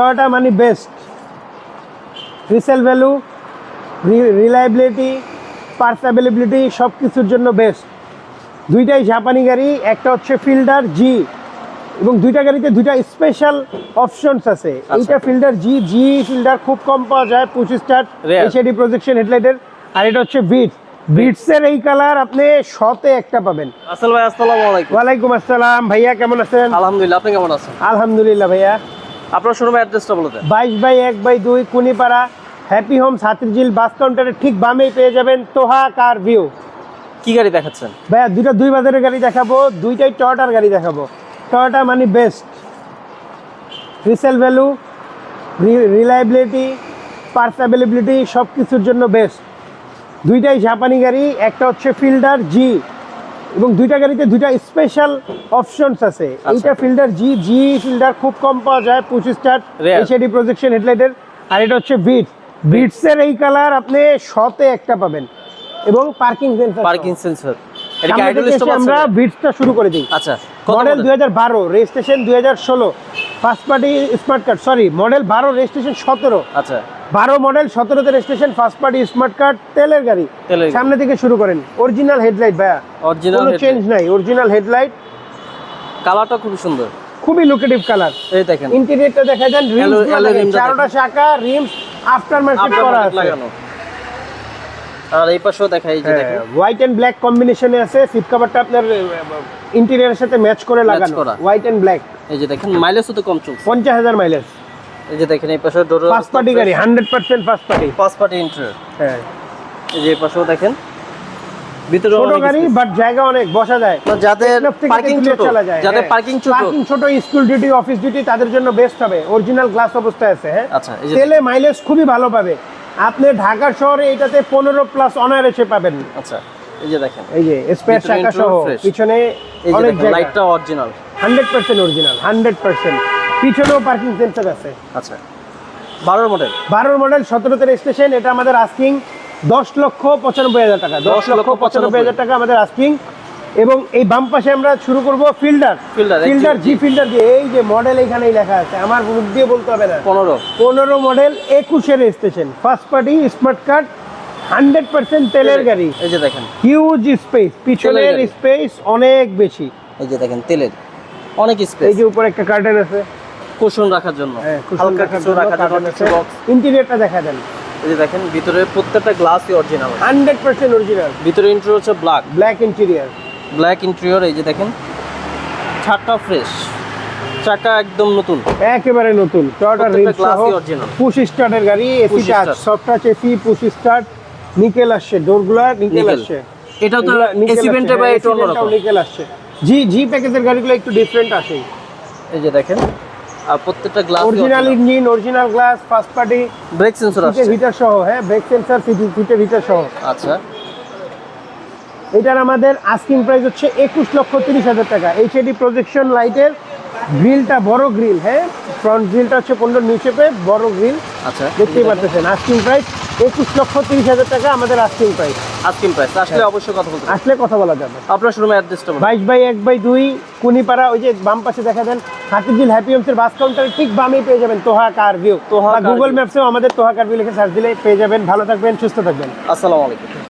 Toyota মানে best. Resale value reliability parts availability সব কিছুর জন্য বেস্ট দুইটাই জাপানি গাড়ি একটা হচ্ছে ফিল্ডার জি এবং দুইটা গাড়িতে দুইটা স্পেশাল অপশনস আছে। এইটা ফিল্ডার জি জি ফিল্ডার খুব কম পাওয়া যায় পঁচিশ স্টার. এইচডি প্রজেকশন হেডলাইটের আর এটা হচ্ছে বিট বিটসের এই কালার আপনি শতে একটা পাবেন। আসসালামু আলাইকুম। ওয়ালাইকুম আসসালাম। ভাইয়া কেমন আছেন? আলহামদুলিল্লাহ আপনি কেমন আছেন? আলহামদুলিল্লাহ ভাইয়া। আপনার শোরুমের অ্যাড্রেসটা বলে দেন। বাইশ বাই এক বাই দুই কুনিপাড়া হ্যাপি হোম সাতিরঝিল বাস কাউন্টারের ঠিক বামেই পেয়ে যাবেন তোহা কার ভিউ। কি গাড়ি দেখাচ্ছেন? ভাইয়া দুইটা দুই বাজারের গাড়ি দেখাবো দুইটাই টয়োটার গাড়ি দেখাবো। টয়োটা মানে best resale value reliability parts availability সব কিছুর জন্য বেস্ট দুইটাই জাপানি গাড়ি একটা হচ্ছে ফিল্ডার জি এবং দুইটা গাড়িতে দুইটা স্পেশাল অপশনস আছে। এইটা ফিল্ডার জি জি ফিল্ডার খুব কম পাওয়া যায় পঁচিশ স্টার. এইচডি প্রজেকশন হেডলাইটের আর এটা হচ্ছে বিট বিটসের এই কালার আপনি শতে একটা পাবেন। এবং পার্কিং সেন্সর পার্কিং সেন্সর আমরা বিটসটা শুরু করে দিই। আচ্ছা মডেল? দুই হাজার বারো রেজিস্ট্রেশন দুই হাজার ষোলো। First party smart card sorry model বারো রেজিস্ট্রেশন সতেরো। আচ্ছা। বারো model সতেরোতে registration first party smart card তেলের গাড়ি। সামনে থেকে শুরু করেন অরিজিনাল হেডলাইট ভাইয়া। অরিজিনাল চেঞ্জ নাই অরিজিনাল হেডলাইট কালারটা খুব সুন্দর। খুবই লুকেটিভ কালার এই দেখেন। ইন্টেরিয়রটা দেখা যান রিমস চারোটা শাখা রিমস আফটার মার্কেট করা আছে। আর এই পাশেও দেখাই যে দেখেন। হোয়াইট এন্ড ব্ল্যাক কম্বিনেশনে আছে সিট কভারটা আপনার ইন্টেরিয়রের সাথে ম্যাচ করে লাগানো। হোয়াইট এন্ড ব্ল্যাক এই যে দেখেন মাইলেজও তো কম চলছে। পঞ্চাশ হাজার মাইলেজ এই যে দেখেন এই পাশে ডোর ফার্স্ট পার্টি গাড়ি hundred percent first party first party interior হ্যাঁ। এই যে পাশেও দেখেন। ভিতরে ছোট গাড়ি বাট জায়গা অনেক বসা যায়। যাদের Snap পার্কিং ছোট চলা যায়, যাদের হ্যাঁ। পার্কিং ছোট। পার্কিং ছোট স্কুল ডিউটি অফিস ডিউটি তাদের জন্য বেস্ট হবে। অরিজিনাল গ্লাস অবস্থায় আছে হ্যাঁ। আচ্ছা তেলে মাইলেজ খুবই ভালো পাবে। আপনি ঢাকা শহরে এটাতে পনেরো প্লাস অনার এসে পাবেন। আচ্ছা এই যে দেখেন। এই যে স্পেয়ার ভিতরে সহ পিছনে অনেক লাইটটা original hundred percent original hundred percent পিছনেও পার্কিং সেন্সার আছে। আচ্ছা বারোর মডেল বারোর মডেল সতেরোতে রেজিস্ট্রেশন এটা আমাদের আস্কিং দশ লক্ষ পঁচানব্বই হাজার টাকা। দশ লক্ষ পঁচানব্বই হাজার টাকা আমাদের আস্কিং এবং এই বাম পাশে আমরা শুরু করব ফিল্ডার। ফিল্ডার জি ফিল্ডার দিয়ে। এই যে মডেল এইখানেই লেখা আছে। আমার মুখ দিয়ে বলতে হবে না। পনেরো। পনেরো মডেল একুশে registration. First party smart card hundred percent তেলের গাড়ি। এই যে দেখেন। হিউজ স্পেস পিছনের স্পেস অনেক বেশি। এই যে দেখেন তেলের। অনেক স্পেস এই যে উপরে একটা কার্টেন আছে। কুশন রাখার জন্য। হ্যাঁ হালকা কিছু রাখার জন্য বক্স ইন্টেরিয়রটা দেখা দেন এই যে দেখেন ভিতরে প্রত্যেকটা গ্লাসই অরিজিনাল হান্ড্রেড পার্সেন্ট অরিজিনাল ভিতরে ইন্টেরিয়র হচ্ছে black black interior black interior এই যে দেখেন ছাদটা ফ্রেশ চাকা একদম নতুন। একেবারে নতুন টয়োটা রিম সহ পুশ স্টার্টের গাড়ি AC touch soft touch AC push start nickel আসছে ডোরগুলো নিকেল আসছে। এটা তো এসি ভেন্টে বা হ্যাঁ, এটা অন্যরকম। নিকেল আসছে। জি জি প্যাকেজের গাড়িগুলো একটু ডিফারেন্ট আসে। এই যে দেখেন আর প্রত্যেকটা glass original engine original glass first party brake sensor আছে হিটার সহ হ্যাঁ ব্রেক সেন্সার সিটের হিটার সহ। আচ্ছা। এটার আমাদের আস্কিং প্রাইস হচ্ছে একুশ লক্ষ তিরিশ হাজার টাকা। এইচএডি প্রজেকশন লাইটের গ্রিলটা বড় গ্রিল হ্যাঁ? ফ্রন্ট গ্রিলটা হচ্ছে পনেরো নিউ শেপে বড় গ্রিল আচ্ছা। দেখতেই পাচ্ছেন আস্কিং প্রাইস একুশ লক্ষ তিরিশ হাজার টাকা আমাদের আস্কিং প্রাইস আস্কিং প্রাইস হ্যাঁ। আসলে অবশ্যই কথা বলতে আসলে কথা বলা যাবে আপনার শোরুমের অ্যাড্রেসটা বাইশ বাই এক বাই দুই কুনিপাড়া ওই যে বাম পাশে দেখা দেন হাতিঝিল হ্যাপি হোমসের বাস কাউন্টারে ঠিক বামেই পেয়ে যাবেন Toha car view Toha Toha Google ম্যাপসেও আমাদের তোহা কার ভিউ লিখে সার্চ দিলে পেয়ে যাবেন। ভালো থাকবেন সুস্থ থাকবেন। আসসালামু আলাইকুম।